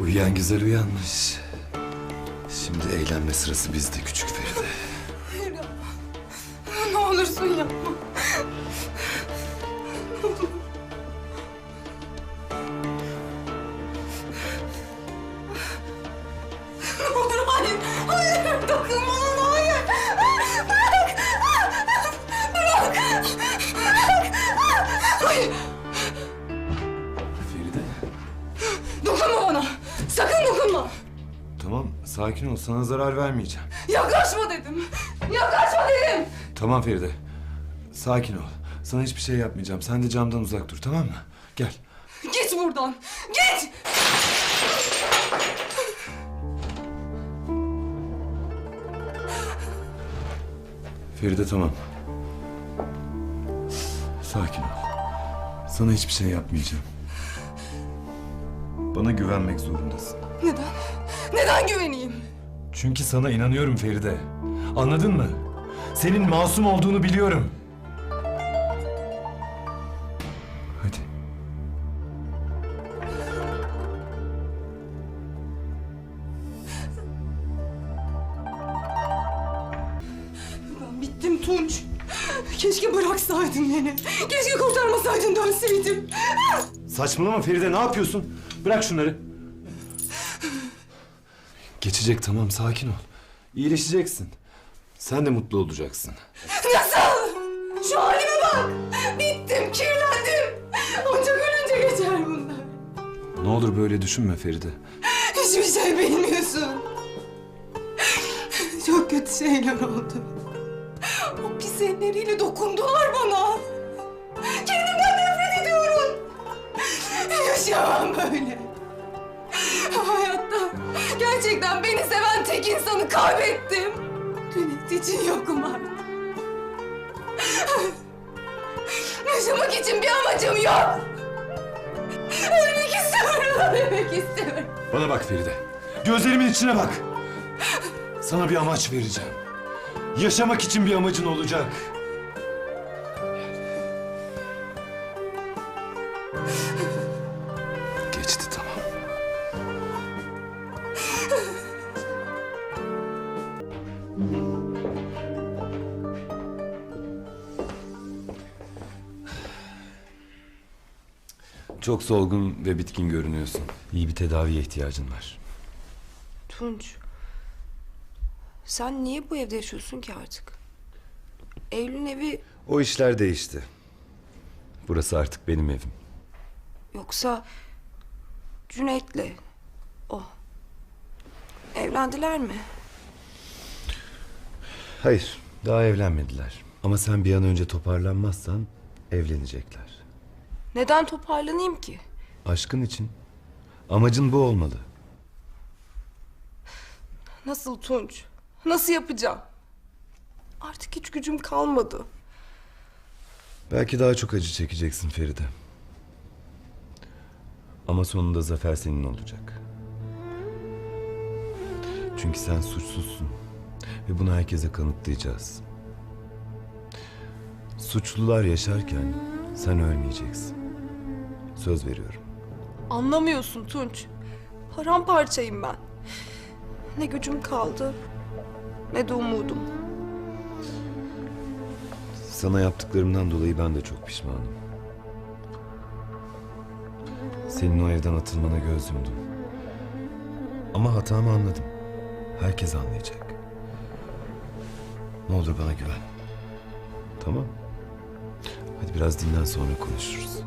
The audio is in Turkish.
Uyuyan güzel uyanmış. Şimdi eğlenme sırası bizde küçük Feride. Hayır yapma. Ne olursun yapma. Ne olur hayır. Hayır. Dokunma sakin ol sana zarar vermeyeceğim. Yaklaşma dedim. Yaklaşma dedim. Tamam Feride. Sakin ol. Sana hiçbir şey yapmayacağım. Sen de camdan uzak dur tamam mı? Gel. Git buradan. Git. Feride tamam. Sakin ol. Sana hiçbir şey yapmayacağım. Bana güvenmek zorundasın. Neden? Neden güveneyim? Çünkü sana inanıyorum Feride. Anladın mı? Senin masum olduğunu biliyorum. Hadi. Ben bittim Tunç. Keşke bıraksaydın beni. Keşke kurtarmasaydın dönseydim. Saçmalama Feride ne yapıyorsun? Bırak şunları. Geçecek tamam sakin ol. İyileşeceksin. Sen de mutlu olacaksın. Nasıl? Şu halime bak. Bittim, kirlendim. Ancak ölünce geçer bunlar. Ne olur böyle düşünme Feride. Hiçbir şey bilmiyorsun. Çok kötü şeyler oldu. O pis elleriyle dokundular bana. Kendimden nefret ediyorum. Yaşayamam böyle. Hayatta gerçekten beni seven tek insanı kaybettim. Cüneyt için yokum artık. Yaşamak için bir amacım yok. Ölmek istemiyorum, ölmek istemiyorum. Bana bak Feride. Gözlerimin içine bak. Sana bir amaç vereceğim. Yaşamak için bir amacın olacak. Çok solgun ve bitkin görünüyorsun. İyi bir tedaviye ihtiyacın var. Tunç. Sen niye bu evde yaşıyorsun ki artık? Eylül'ün evi O işler değişti. Burası artık benim evim. yoksa Cüneyt'le o. Evlendiler mi? Hayır, daha evlenmediler. Ama sen bir an önce toparlanmazsan evlenecekler. Neden toparlanayım ki? Aşkın için. Amacın bu olmalı. Nasıl Tunç? Nasıl yapacağım? Artık hiç gücüm kalmadı. Belki daha çok acı çekeceksin Feride. Ama sonunda zafer senin olacak. Çünkü sen suçsuzsun. Ve bunu herkese kanıtlayacağız. Suçlular yaşarken sen ölmeyeceksin. Söz veriyorum. Anlamıyorsun Tunç. Paramparçayım ben. Ne gücüm kaldı ne de umudum. Sana yaptıklarımdan dolayı ben de çok pişmanım. Senin o evden atılmana göz yumdum. Ama hatamı anladım. Herkes anlayacak. Ne olur bana güven. Tamam. Hadi biraz dinlen sonra konuşuruz.